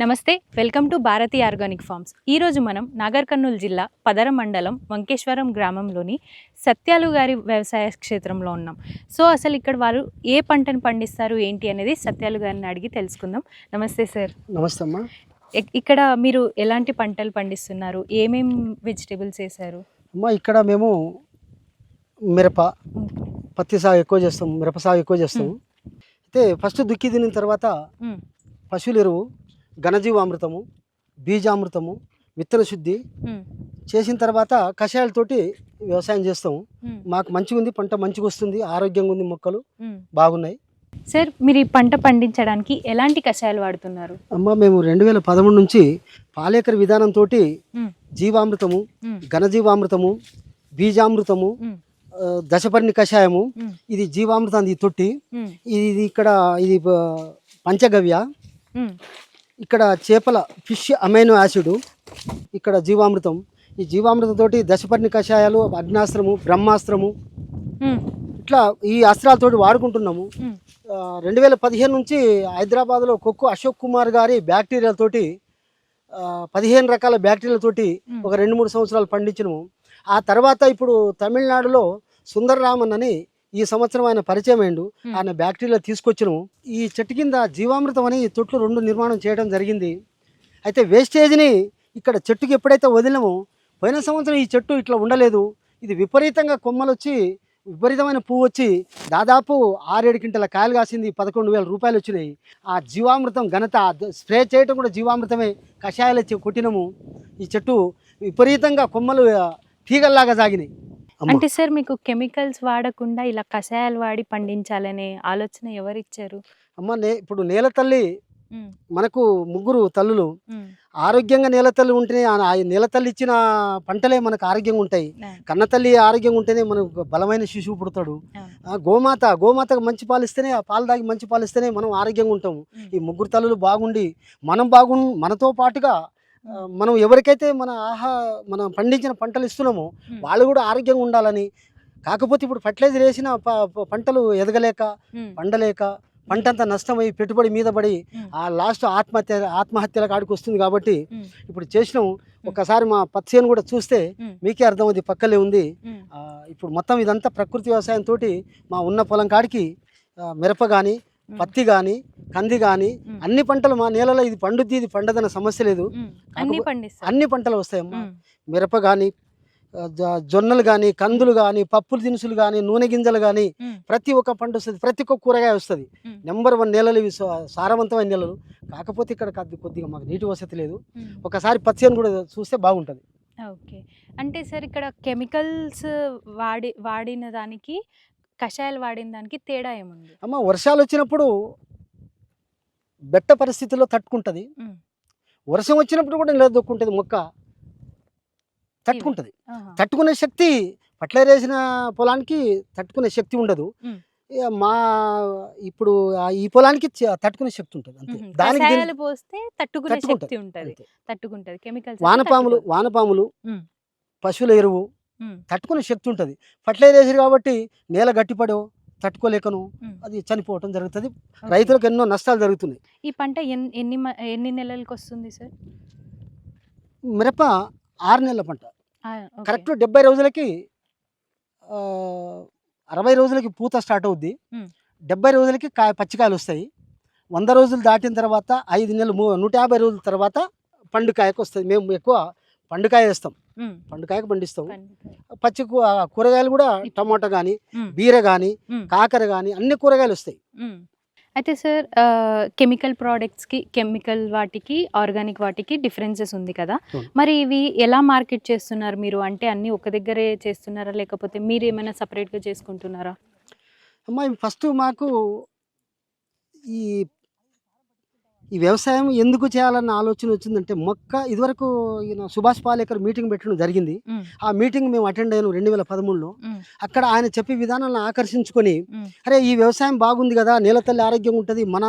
నమస్తే welcome to Bharathi organic farms. ఈరోజు మనం నాగర్ కర్నూలు జిల్లా పదర మండలం వంకేశ్వరం గ్రామంలోని సత్యాలు గారి వ్యవసాయ క్షేత్రంలో ఉన్నాం. సో అసలు ఇక్కడ వారు ఏ పంటను పండిస్తారు ఏంటి అనేది సత్యాలు గారిని అడిగి తెలుసుకుందాం. నమస్తే సార్. నమస్తే అమ్మా. ఇక్- ఇక్కడ మీరు ఎలాంటి పంటలు పండిస్తున్నారు? ఏమేం వెజిటేబుల్స్ వేశారు? అమ్మా ఇక్కడ మేము మిరప పత్తి సాగు ఎక్కువ చేస్తాం మిరప సాగు ఎక్కువ చేస్తాం. అయితే ఫస్ట్ దుక్కి తినిన తర్వాత. పశువుల ఎరువు ఘనజీవామృతము బీజామృతము విత్తన శుద్ధి. చేసిన తర్వాత కషాయాలతోటి వ్యవసాయం చేస్తాం మ్మ్. మాకు మంచిగా ఉంది పంట మంచిగా వస్తుంది ఆరోగ్యంగా ఉంది మొక్కలు. బాగున్నాయి సార్ మీరు ఈ పంట పండించడానికి ఎలాంటి కషాయాలు వాడుతున్నారు అమ్మ మేము రెండు వేల పదమూడు నుంచి పాలేకర విధానంతో. జీవామృతము. ఘనజీవామృతము బీజామృతము దశపర్ణి కషాయము. ఇది జీవామృతం ఇది తొట్టి. ఇది ఇక్కడ ఇది పంచగవ్య. ఇక్కడ చేపల ఫిష్ అమైనో యాసిడ్ ఇక్కడ జీవామృతం ఈ జీవామృతం తోటి దశపర్ణి కషాయాలు అగ్నాస్త్రము బ్రహ్మాస్త్రము. ఇట్లా ఈ అస్త్రాలతోటి వాడుకుంటున్నాము. రెండు వేల పదిహేను నుంచి హైదరాబాద్లో కొక్కు అశోక్ కుమార్ గారి బ్యాక్టీరియాలతోటి పదిహేను రకాల బ్యాక్టీరియాలతోటి. ఒక రెండు మూడు సంవత్సరాలు పండించినము ఆ తర్వాత ఇప్పుడు తమిళనాడులో సుందరరామన్ అని ఈ సంవత్సరం ఆయన పరిచయం మ్మ్. ఆయన బ్యాక్టీరియా తీసుకొచ్చినాము. ఈ చెట్టు కింద జీవామృతం అని తొట్లు రెండు నిర్మాణం చేయడం జరిగింది. అయితే వేస్టేజ్ని ఇక్కడ చెట్టుకి ఎప్పుడైతే వదిలినామో పోయిన సంవత్సరం ఈ చెట్టు ఇట్లా ఉండలేదు. ఇది విపరీతంగా కొమ్మలు వచ్చి విపరీతమైన పువ్వు వచ్చి దాదాపు ఆరేడు క్వింటల కాయలు కాసింది పదకొండు వేల రూపాయలు వచ్చినాయి. ఆ జీవామృతం ఘనత స్ప్రే చేయటం కూడా జీవామృతమే. కషాయాలు వచ్చి కొట్టినము. ఈ చెట్టు విపరీతంగా కొమ్మలు తీగల్లాగా సాగినాయి. అంటే సార్ మీకు కెమికల్స్ వాడకుండా ఇలా కషాయాలు వాడి పండించాలనే ఆలోచన ఎవరిచ్చారు? అమ్మ నే ఇప్పుడు నేల తల్లి. మనకు ముగ్గురు తల్లులు. ఆరోగ్యంగా నేల తల్లి ఉంటేనే ఆ నేల తల్లి ఇచ్చిన పంటలే మనకు ఆరోగ్యంగా ఉంటాయి. కన్న తల్లి ఆరోగ్యంగా ఉంటేనే మనకు బలమైన శిశువు పుడతాడు. గోమాత గోమాతకు మంచి పాలు ఇస్తేనే ఆ పాలు తాగి మంచి పాలు ఇస్తేనే మనం ఆరోగ్యంగా ఉంటాము. ఈ ముగ్గురు తల్లులు బాగుండి మనం బాగు మనతో పాటుగా మనం ఎవరికైతే మన ఆహా మనం పండించిన పంటలు ఇస్తున్నామో. వాళ్ళు కూడా ఆరోగ్యంగా ఉండాలని కాకపోతే ఇప్పుడు ఫర్టిలైజర్ వేసిన పంటలు ఎదగలేక. పండలేక పంటంతా నష్టమై పెట్టుబడి మీద పడి. ఆ లాస్ట్ ఆత్మహత్య ఆత్మహత్యల కాడికి వస్తుంది కాబట్టి. ఇప్పుడు చేసినాం ఒకసారి మా పత్సేను కూడా చూస్తే. మీకే అర్థమవుతుంది పక్కలే ఉంది ఇప్పుడు మొత్తం ఇదంతా ప్రకృతి వ్యవసాయం తోటి మా ఉన్న పొలం కాడికి మిరప కానీ. పత్తి కానీ కంది కానీ. అన్ని పంటలు మా నేలలో ఇది పండుద్ది ఇది పండదన్న సమస్య లేదు. అన్ని అన్ని పంటలు వస్తాయమ్మా మ్మ్. మిరప కానీ జొన్నలు కానీ కందులు కానీ పప్పుల దినుసులు కానీ నూనె గింజలు కానీ. ప్రతి ఒక్క పంట వస్తుంది ప్రతి ఒక్క కూరగాయ వస్తుంది. నెంబర్ వన్ నేలలు ఇవి సారవంతమైన నేలలు కాకపోతే ఇక్కడ కొద్ది కొద్దిగా మాకు నీటి వసతి లేదు. ఒకసారి పత్తిని కూడా చూస్తే బాగుంటుంది ఓకే అంటే సార్ ఇక్కడ కెమికల్స్ వాడి వాడిన దానికి కషాయాలు వాడిన దానికి తేడా ఏముంది అమ్మ వర్షాలు వచ్చినప్పుడు బెట్ట పరిస్థితుల్లో తట్టుకుంటుంది. వర్షం వచ్చినప్పుడు కూడా నిలదొక్కుంటుంది మొక్క తట్టుకుంటుంది. తట్టుకునే శక్తి ఫర్టిలైజర్ వేసిన పొలానికి తట్టుకునే శక్తి ఉండదు మా ఇప్పుడు ఈ పొలానికి తట్టుకునే శక్తి ఉంటుంది అంతే. దానికి పోస్తే తట్టుకునే తట్టుకుంటది. శక్తి ఉంటది అంతే. తట్టుకుంటది కెమికల్స్ వానపాములు వానపాములు. పశువుల ఎరువు తట్టుకునే శక్తి ఉంటుంది. ఫర్టిలైజర్ వేసారు కాబట్టి నేల గట్టిపడో తట్టుకోలేకను. అది చనిపోవటం జరుగుతుంది. రైతులకు ఎన్నో నష్టాలు జరుగుతున్నాయి. ఈ పంట ఎన్- ఎన్ని ఎన్ని నెలలకు వస్తుంది సార్? మిరప ఆరు నెలల పంట. కరెక్ట్ డెబ్బై రోజులకి అరవై రోజులకి పూత స్టార్ట్ అవుద్ది. డెబ్బై రోజులకి కాయ పచ్చికాయలు వస్తాయి. వంద రోజులు దాటిన తర్వాత ఐదు నెలలు నూట యాభై రోజుల తర్వాత పండుకాయకు వస్తుంది. మేము ఎక్కువ పండుకాయ వేస్తాం మ్మ్. పండుకాయకు పండిస్తాం. పచ్చి కూరగాయలు కూడా టమాటా కానీ. బీర కానీ. కాకర కానీ అన్ని కూరగాయలు వస్తాయి. అయితే సార్ కెమికల్ ప్రోడక్ట్స్కి కెమికల్ వాటికి ఆర్గానిక్ వాటికి డిఫరెన్సెస్ ఉంది కదా. మరి ఇవి ఎలా మార్కెట్ చేస్తున్నారు మీరు అంటే అన్ని ఒక దగ్గరే చేస్తున్నారా లేకపోతే మీరు ఏమైనా సపరేట్గా చేసుకుంటున్నారా అమ్మాయి ఫస్ట్ మాకు ఈ ఈ వ్యవసాయం ఎందుకు చేయాలన్న ఆలోచన వచ్చిందంటే మొక్క ఇదివరకు ఈయన సుభాష్ పాలేకర్ మీటింగ్ పెట్టడం జరిగింది. ఆ మీటింగ్ మేము అటెండ్ అయ్యాను రెండు వేల పదమూడులో. అక్కడ ఆయన చెప్పే విధానాలను ఆకర్షించుకొని. అరే ఈ వ్యవసాయం బాగుంది కదా నేల తల్లి ఆరోగ్యంగా ఉంటుంది మన.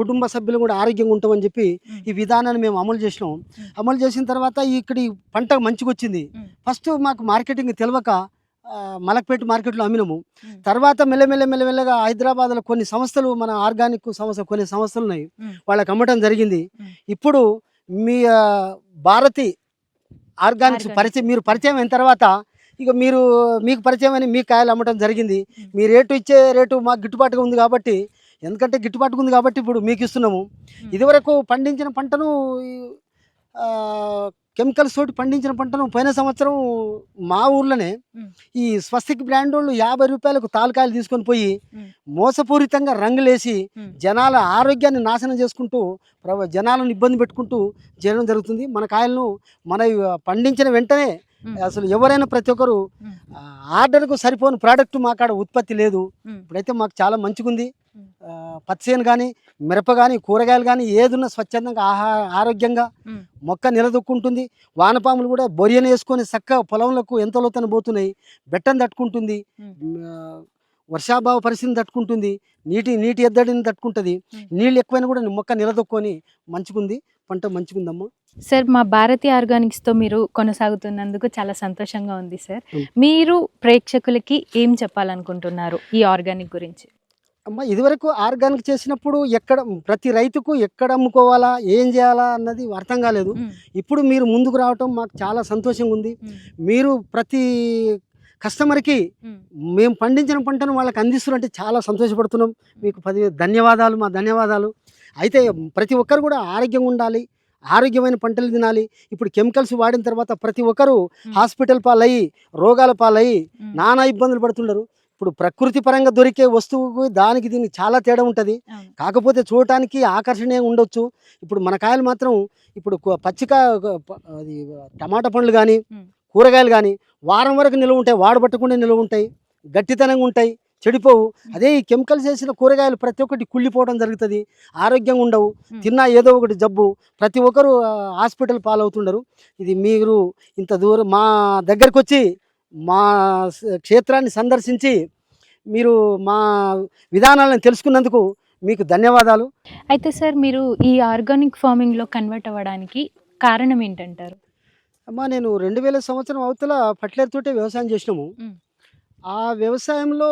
కుటుంబ సభ్యులు కూడా ఆరోగ్యంగా ఉంటామని చెప్పి. ఈ విధానాన్ని మేము అమలు చేసినాం. అమలు చేసిన తర్వాత ఇక్కడ ఈ పంట మంచిగా వచ్చింది. ఫస్ట్ మాకు మార్కెటింగ్ తెలియక మలక్పేట మార్కెట్లో అమ్మినాము మ్మ్. తర్వాత మెల్లమెల్ల మెల్లమెల్లగా హైదరాబాద్లో కొన్ని సంస్థలు మన ఆర్గానిక్ సంస్థ కొన్ని సంస్థలు ఉన్నాయి. వాళ్ళకి అమ్మటం జరిగింది. ఇప్పుడు మీ భారతి ఆర్గానిక్స్. పరిచయం మీరు పరిచయం అయిన తర్వాత ఇక మీరు మీకు పరిచయం అని మీ కాయలు అమ్మటం జరిగింది. మీ రేటు ఇచ్చే రేటు మాకు గిట్టుబాటుగా ఉంది కాబట్టి ఎందుకంటే గిట్టుబాటుగా ఉంది కాబట్టి ఇప్పుడు మీకు ఇస్తున్నాము. ఇదివరకు పండించిన పంటను కెమికల్స్ తోటి పండించిన పంటను పోయిన సంవత్సరం మా ఊర్లోనే. ఈ స్వస్తిక్ బ్రాండ్ వాళ్ళు యాభై రూపాయలకు తాలకాయలు తీసుకొని పోయి. మోసపూరితంగా రంగులేసి. జనాల ఆరోగ్యాన్ని నాశనం చేసుకుంటూ ప్ర- జనాలను ఇబ్బంది పెట్టుకుంటూ చేయడం జరుగుతుంది మన కాయలను మన పండించిన వెంటనే. అసలు ఎవరైనా ప్రతి ఒక్కరు ఆర్డర్కు సరిపోని ప్రోడక్ట్ మా కాడ ఉత్పత్తి లేదు. ఇప్పుడైతే మాకు చాలా మంచిగుంది. పచ్చిసేను కానీ మిరప కానీ కూరగాయలు కానీ ఏదున్నా స్వచ్ఛందంగా ఆహా ఆరోగ్యంగా. మొక్క నిలదొక్కుంటుంది. వానపాములు కూడా బొరియను వేసుకొని చక్క పొలంలకు ఎంత లోతన పోతున్నాయి. బెట్టను తట్టుకుంటుంది. వర్షాభావ పరిస్థితిని తట్టుకుంటుంది నీటి నీటి ఎద్దడిని తట్టుకుంటుంది. నీళ్ళు ఎక్కువైనా కూడా మొక్క నిలదొక్కొని మంచిగుంది పంట మంచిగుందమ్మా సార్ మా భారతి ఆర్గానిక్స్తో మీరు కొనసాగుతున్నందుకు చాలా సంతోషంగా ఉంది సార్. మీరు ప్రేక్షకులకి ఏం చెప్పాలనుకుంటున్నారు ఈ ఆర్గానిక్ గురించి అమ్మ ఇదివరకు ఆర్గానిక్ చేసినప్పుడు ఎక్కడ ప్రతి రైతుకు ఎక్కడ అమ్ముకోవాలా ఏం చేయాలా అన్నది అర్థం కాలేదు. ఇప్పుడు మీరు ముందుకు రావటం మాకు చాలా సంతోషంగా ఉంది. మీరు ప్రతి కస్టమర్కి మ్మ్. పండించిన పంటను వాళ్ళకి అందిస్తున్నారంటే చాలా సంతోషపడుతున్నాం మీకు పది ధన్యవాదాలు మా ధన్యవాదాలు అయితే ప్రతి ఒక్కరు కూడా ఆరోగ్యంగా ఉండాలి ఆరోగ్యమైన పంటలు తినాలి ఇప్పుడు కెమికల్స్ వాడిన తర్వాత ప్రతి ఒక్కరు. హాస్పిటల్ పాలయ్యి రోగాల పాలయ్యి. నానా ఇబ్బందులు పడుతున్నారు ఇప్పుడు ప్రకృతి పరంగా దొరికే వస్తువుకు దానికి దీనికి చాలా తేడా ఉంటుంది. కాకపోతే చూడటానికి ఆకర్షణీయంగా ఉండొచ్చు ఇప్పుడు మన కాయలు మాత్రం ఇప్పుడు పచ్చిక అది టమాటా పండ్లు కానీ. కూరగాయలు కానీ వారం వరకు నిల్వ ఉంటాయి వాడబట్టకుండా నిల్వ ఉంటాయి గట్టితనంగా ఉంటాయి చెడిపోవు. అదే ఈ కెమికల్స్ వేసిన కూరగాయలు ప్రతి ఒక్కటి కుళ్ళిపోవడం జరుగుతుంది ఆరోగ్యంగా ఉండవు. తిన్నా ఏదో ఒకటి జబ్బు ప్రతి ఒక్కరు హాస్పిటల్ పాలవుతుండరు. ఇది మీరు ఇంత దూరం మా దగ్గరకు వచ్చి మా క్షేత్రాన్ని సందర్శించి మీరు మా విధానాలను తెలుసుకున్నందుకు మీకు ధన్యవాదాలు. అయితే సార్ మీరు ఈ ఆర్గానిక్ ఫార్మింగ్లో కన్వర్ట్ అవ్వడానికి కారణం ఏంటంటారు? అమ్మా నేను రెండు వేల సంవత్సరం అవతల ఫర్టిలైజర్ తోటే వ్యవసాయం చేసినాము. ఆ వ్యవసాయంలో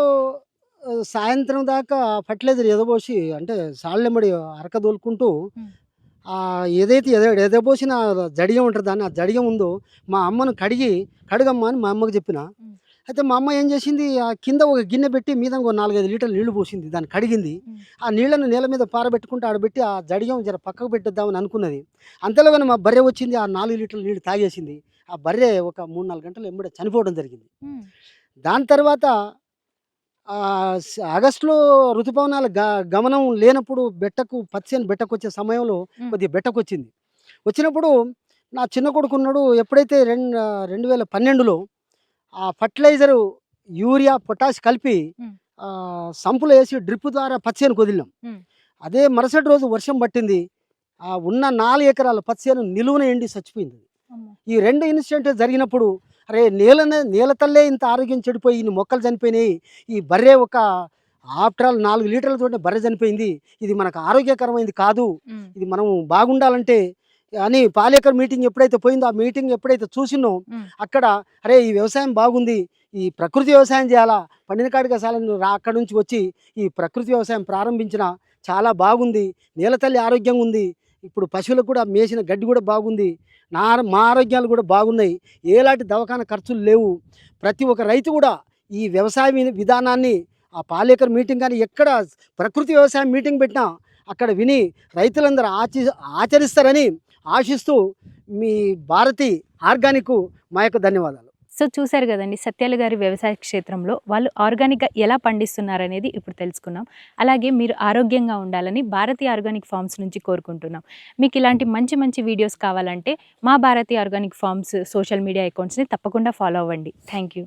సాయంత్రం దాకా ఫర్టిలైజర్ ఎదబోసి అంటే సాళ్ళెంబడి అరక దోలుకుంటూ ఏదైతే ఎద ఎదబోసిన జడియం ఉంటుంది దాన్ని ఆ జడియం ఉందో మా అమ్మను కడిగి కడగమ్మా అని మా అమ్మకి చెప్పిన. అయితే మా అమ్మ ఏం చేసింది? ఆ కింద ఒక గిన్నె పెట్టి మీద ఒక నాలుగైదు లీటర్లు నీళ్ళు పోసింది. దాన్ని కడిగింది. ఆ నీళ్ళను నేల మీద పారబెట్టుకుంటూ ఆడబెట్టి ఆ జడియం జర పక్కకు పెట్టేద్దామని అనుకున్నది. అంతలోగానే మా బర్రె వచ్చింది. ఆ నాలుగు లీటర్ల నీళ్ళు తాగేసింది. ఆ బర్రె ఒక మూడు నాలుగు గంటలు ఎంబడే చనిపోవడం జరిగింది. దాని తర్వాత ఆగస్టులో ఋతుపవనాల గమనం లేనప్పుడు బెట్టకు పచ్చని బెట్టకు వచ్చే సమయంలో. కొద్దిగా బెట్టకు వచ్చింది. వచ్చినప్పుడు నా చిన్న కొడుకు ఉన్నాడు ఎప్పుడైతే రెండు రెండు వేల పన్నెండులో ఆ ఫర్టిలైజరు యూరియా పొటాష్ కలిపి సంపులో వేసి డ్రిప్ ద్వారా పచ్చేను వదిలినాం మ్మ్. అదే మరుసటి రోజు వర్షం పట్టింది. ఆ ఉన్న నాలుగు ఎకరాల పచ్చేను నిలువున ఎండి చచ్చిపోయింది. ఈ రెండు ఇన్సిడెంట్ జరిగినప్పుడు అరే నేలనే నేల తల్లే ఇంత ఆరోగ్యం చెడిపోయి ఇన్ని మొక్కలు చనిపోయినాయి. ఈ బర్రె ఒక ఆఫ్టర్ ఆల్ నాలుగు లీటర్లతో బర్రె చనిపోయింది. ఇది మనకు ఆరోగ్యకరమైంది కాదు. ఇది మనం బాగుండాలంటే అని పాలేకర్ మీటింగ్ ఎప్పుడైతే పోయిందో ఆ మీటింగ్ ఎప్పుడైతే చూసినో. అక్కడ అరే ఈ వ్యవసాయం బాగుంది ఈ ప్రకృతి వ్యవసాయం చేయాలా పండిన కాడికి రా అక్కడ నుంచి వచ్చి ఈ ప్రకృతి వ్యవసాయం ప్రారంభించిన చాలా బాగుంది నేల తల్లి ఆరోగ్యంగా ఉంది ఇప్పుడు పశువులకు కూడా మేసిన గడ్డి కూడా బాగుంది నా మా ఆరోగ్యాలు కూడా బాగున్నాయి ఏలాంటి దవాఖాన ఖర్చులు లేవు ప్రతి ఒక్క రైతు కూడా ఈ వ్యవసాయ విధానాన్ని ఆ పాలేకర్ మీటింగ్ కానీ ఎక్కడ ప్రకృతి వ్యవసాయం మీటింగ్ పెట్టినా అక్కడ విని రైతులందరూ ఆచి ఆచరిస్తారని ఆశిస్తూ మీ భారతి ఆర్గానిక్ మా యొక్క ధన్యవాదాలు. సో చూశారు కదండి సత్యాలు గారి వ్యవసాయ క్షేత్రంలో వాళ్ళు ఆర్గానిక్గా ఎలా పండిస్తున్నారు అనేది ఇప్పుడు తెలుసుకున్నాం. అలాగే మీరు ఆరోగ్యంగా ఉండాలని భారతి ఆర్గానిక్ ఫార్మ్స్ నుంచి కోరుకుంటున్నాం. మీకు ఇలాంటి మంచి మంచి వీడియోస్ కావాలంటే మా Bharathi organic farms social media అకౌంట్స్ని తప్పకుండా ఫాలో అవ్వండి. Thank you.